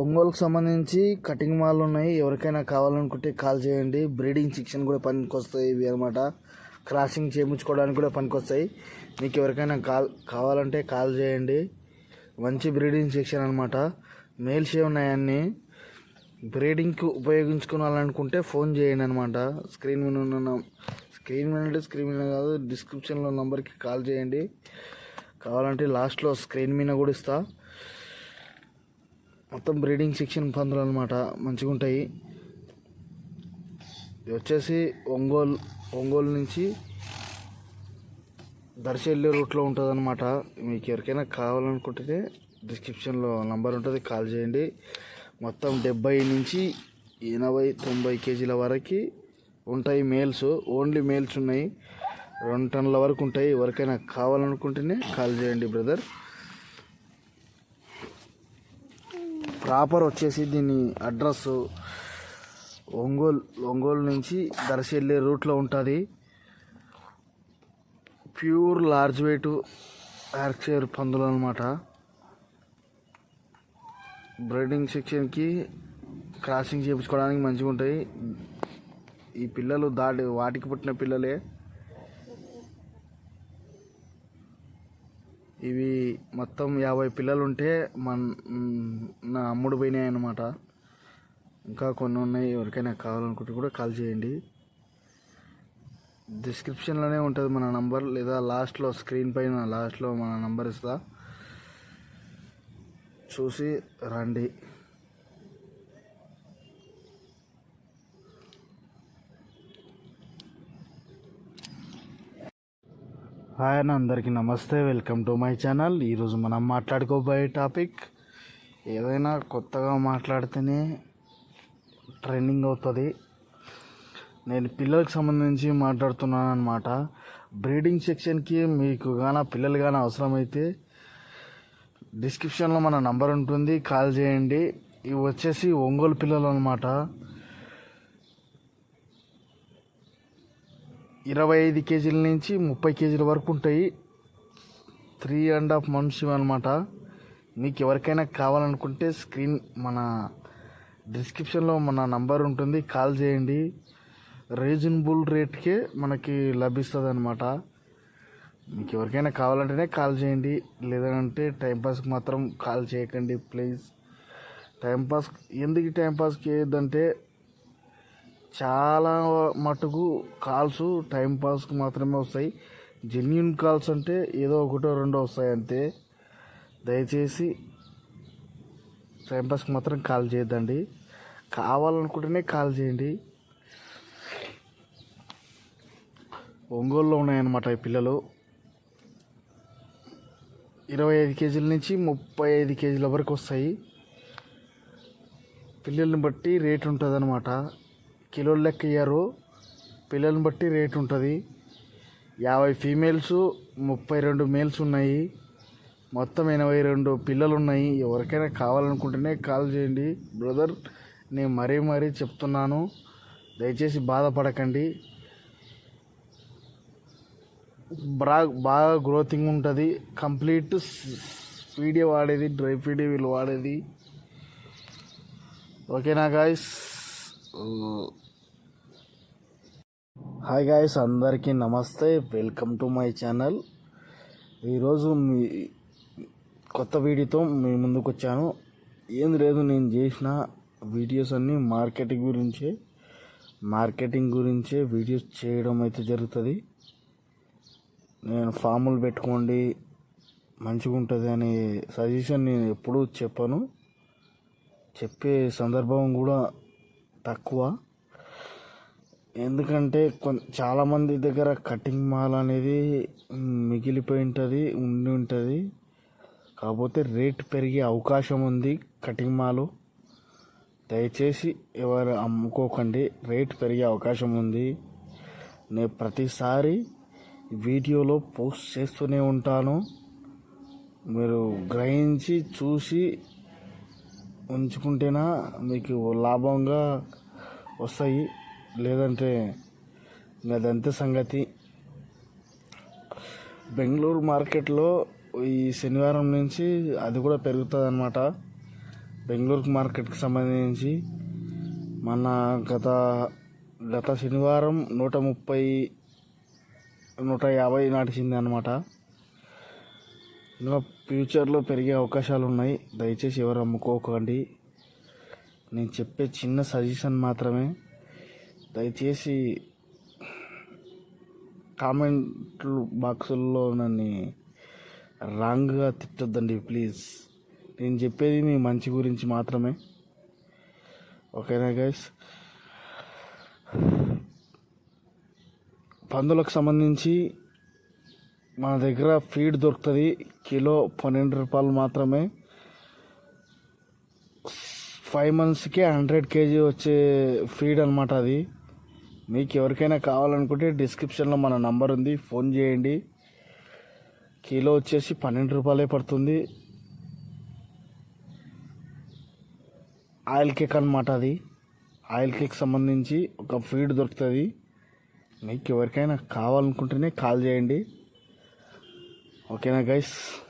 ఒంగోలుకు సంబంధించి cutting mall ఉన్నాయి. ఎవరికైనా కావాలనుకుంటే కాల్ చేయండి. బ్రీడింగ్ సెక్షన్ కూడా పనికి వస్తాయి ఇవి అనమాట క్రాసింగ్ చేయించుకోవడానికి కూడా పనికి వస్తాయి మీకు ఎవరికైనా కాల్ కావాలంటే కాల్ చేయండి. మంచి బ్రీడింగ్ సెక్షన్ అనమాట మేల్స్ ఉన్నాయి అన్నీ. బ్రీడింగ్కి ఉపయోగించుకోవాలనుకుంటే ఫోన్ చేయండి అనమాట స్క్రీన్ మీద ఉన్న స్క్రీన్ మీద అంటే స్క్రీన్ మీద కాదు డిస్క్రిప్షన్లో నంబర్కి కాల్ చేయండి. కావాలంటే లాస్ట్లో స్క్రీన్ మీద కూడా ఇస్తా. మొత్తం బ్రీడింగ్ సెక్షన్ పందులు అనమాట మంచిగా ఉంటాయి ఇది వచ్చేసి ఒంగోలు ఒంగోలు నుంచి దర్శి వెళ్ళే రూట్లో ఉంటుంది అనమాట మీకు ఎవరికైనా కావాలనుకుంటే డిస్క్రిప్షన్లో నంబర్ ఉంటుంది కాల్ చేయండి. మొత్తం డెబ్బై నుంచి ఎనభై తొంభై కేజీల వరకు ఉంటాయి మేల్స్. ఓన్లీ మేల్స్ ఉన్నాయి. రెండు టన్నుల వరకు ఉంటాయి. ఎవరికైనా కావాలనుకుంటేనే కాల్ చేయండి బ్రదర్. ప్రాపర్ వచ్చేసి దీని అడ్రస్ ఒంగోలు ఒంగోలు నుంచి దర్శి వెళ్ళే రూట్లో ఉంటుంది. ప్యూర్ లార్జ్ వెయిట్ యార్క్షేర్ పందులు అనమాట బ్రీడింగ్ సెక్షన్కి క్రాసింగ్ చేయించుకోవడానికి మంచిగా ఉంటాయి ఈ పిల్లలు దాటి వాటికి పుట్టిన పిల్లలే ఇవి మొత్తం యాభై పిల్లలు ఉంటే మన నా అమ్ముడు పోయినాయి అన్నమాట ఇంకా కొన్ని ఉన్నాయి ఎవరికైనా కావాలనుకుంటే కూడా కాల్ చేయండి. డిస్క్రిప్షన్లోనే ఉంటుంది మన నంబర్ లేదా లాస్ట్లో స్క్రీన్ పైన లాస్ట్లో మన నంబర్ ఇస్తా. చూసి రండి. హాయ్ అన్న అందరికీ నమస్తే. వెల్కమ్ టు మై ఛానల్ ఈరోజు మనం మాట్లాడుకోబోయే టాపిక్ ఏదైనా కొత్తగా మాట్లాడితేనే ట్రెండింగ్ అవుతుంది. నేను పిల్లలకు సంబంధించి మాట్లాడుతున్నాను అనమాట బ్రీడింగ్ సెక్షన్కి మీకు గాన పిల్లలు కానీ అవసరమైతే డిస్క్రిప్షన్లో మన నంబర్ ఉంటుంది. కాల్ చేయండి. ఇవి వచ్చేసి ఒంగోలు పిల్లలు అనమాట ఇరవై ఐదు కేజీల నుంచి ముప్పై కేజీల వరకు ఉంటాయి. త్రీ అండ్ హాఫ్ మంత్స్ అనమాట మీకు ఎవరికైనా కావాలనుకుంటే స్క్రీన్ మన డిస్క్రిప్షన్లో మన నంబర్ ఉంటుంది. కాల్ చేయండి. రీజనబుల్ రేట్కే మనకి లభిస్తుంది అనమాట మీకు ఎవరికైనా కావాలంటేనే కాల్ చేయండి. లేదంటే టైంపాస్కి మాత్రం కాల్ చేయకండి ప్లీజ్ టైంపాస్ ఎందుకు టైంపాస్ చేయొద్దంటే చాలా మటుకు కాల్స్ టైంపాస్కి మాత్రమే వస్తాయి. జెన్యున్ కాల్స్ అంటే ఏదో ఒకటో రెండో వస్తాయి అంతే. దయచేసి టైంపాస్కి మాత్రం కాల్ చేయొద్దండి. కావాలనుకుంటేనే కాల్ చేయండి. ఒంగోలులో ఉన్నాయన్నమాట ఈ పిల్లలు. ఇరవై ఐదు కేజీల నుంచి ముప్పై ఐదు కేజీల వరకు వస్తాయి. పిల్లల్ని బట్టి రేట్ ఉంటుంది అనమాట కిలోల లెక్క ఇయ్యారు. పిల్లల్ని బట్టి రేట్ ఉంటుంది. యాభై ఫీమేల్స్ ముప్పై రెండు మేల్స్ ఉన్నాయి. మొత్తం ఎనభై రెండు పిల్లలు ఉన్నాయి ఎవరికైనా కావాలనుకుంటేనే కాల్ చేయండి. బ్రదర్ నేను మరీ మరీ చెప్తున్నాను. దయచేసి బాధపడకండి. బ్రా బాగా గ్రోతింగ్ ఉంటుంది. కంప్లీట్ ఫీడే వాడేది డ్రై ఫీడే వీళ్ళు వాడేది. ఓకేనా గాయస్? హాయ్ గాయస్ అందరికీ నమస్తే. వెల్కమ్ టు మై ఛానల్ ఈరోజు మీ కొత్త వీడియోతో మీ ముందుకు వచ్చాను. ఏం లేదు నేను చేసిన వీడియోస్ అన్నీ మార్కెటింగ్ గురించే. మార్కెటింగ్ గురించే వీడియోస్ చేయడం అయితే జరుగుతుంది. నేను ఫాములు పెట్టుకోండి మంచిగా ఉంటుంది అనే సజెషన్ నేను ఎప్పుడూ చెప్పను. చెప్పే సందర్భం కూడా తక్కువ. ఎందుకంటే కొన్ చాలామంది దగ్గర కటింగ్ మాల్ అనేది మిగిలిపోయి ఉంటుంది ఉండి ఉంటుంది. కాకపోతే రేట్ పెరిగే అవకాశం ఉంది కటింగ్ మాలు. దయచేసి ఎవరు అమ్ముకోకండి రేట్ పెరిగే అవకాశం ఉంది. నేను ప్రతిసారి వీడియోలో పోస్ట్ చేస్తూనే ఉంటాను. మీరు గ్రహించి చూసి ఉంచుకుంటేనా మీకు లాభంగా వస్తాయి. లేదంటే ఇంకా అదంతే సంగతి. బెంగళూరు మార్కెట్లో ఈ శనివారం నుంచి అది కూడా పెరుగుతుంది అనమాట బెంగళూరు మార్కెట్కి సంబంధించి మన గత గత శనివారం నూట ముప్పై నూట యాభై నాటిచింది అనమాట ఇంకా ఫ్యూచర్లో పెరిగే అవకాశాలు ఉన్నాయి దయచేసి ఎవరు అమ్ముకోకండి. నేను చెప్పే చిన్న సజెషన్ మాత్రమే. దయచేసి కామెంట్లు బాక్సుల్లో నన్ను రాంగ్గా తిట్టొద్దండి ప్లీజ్. నేను చెప్పేది మీ మంచి గురించి మాత్రమే. ఓకేనా గైస్? పందులకు సంబంధించి మన దగ్గర ఫీడ్ దొరుకుతుంది. కిలో పన్నెండు రూపాయలు మాత్రమే. ఫైవ్ మంత్స్కి హండ్రెడ్ కేజీ వచ్చే ఫీడ్ అనమాట అది. మీకు ఎవరికైనా కావాలనుకుంటే డిస్క్రిప్షన్లో మన నంబర్ ఉంది. ఫోన్ చేయండి. కిలో వచ్చేసి పన్నెండు రూపాయలే పడుతుంది. ఆయిల్ కేక్ అనమాట అది. ఆయిల్ కేక్ సంబంధించి ఒక ఫీడ్ దొరుకుతుంది. మీకు ఎవరికైనా కావాలనుకుంటేనే కాల్ చేయండి. ఓకేనా గైస్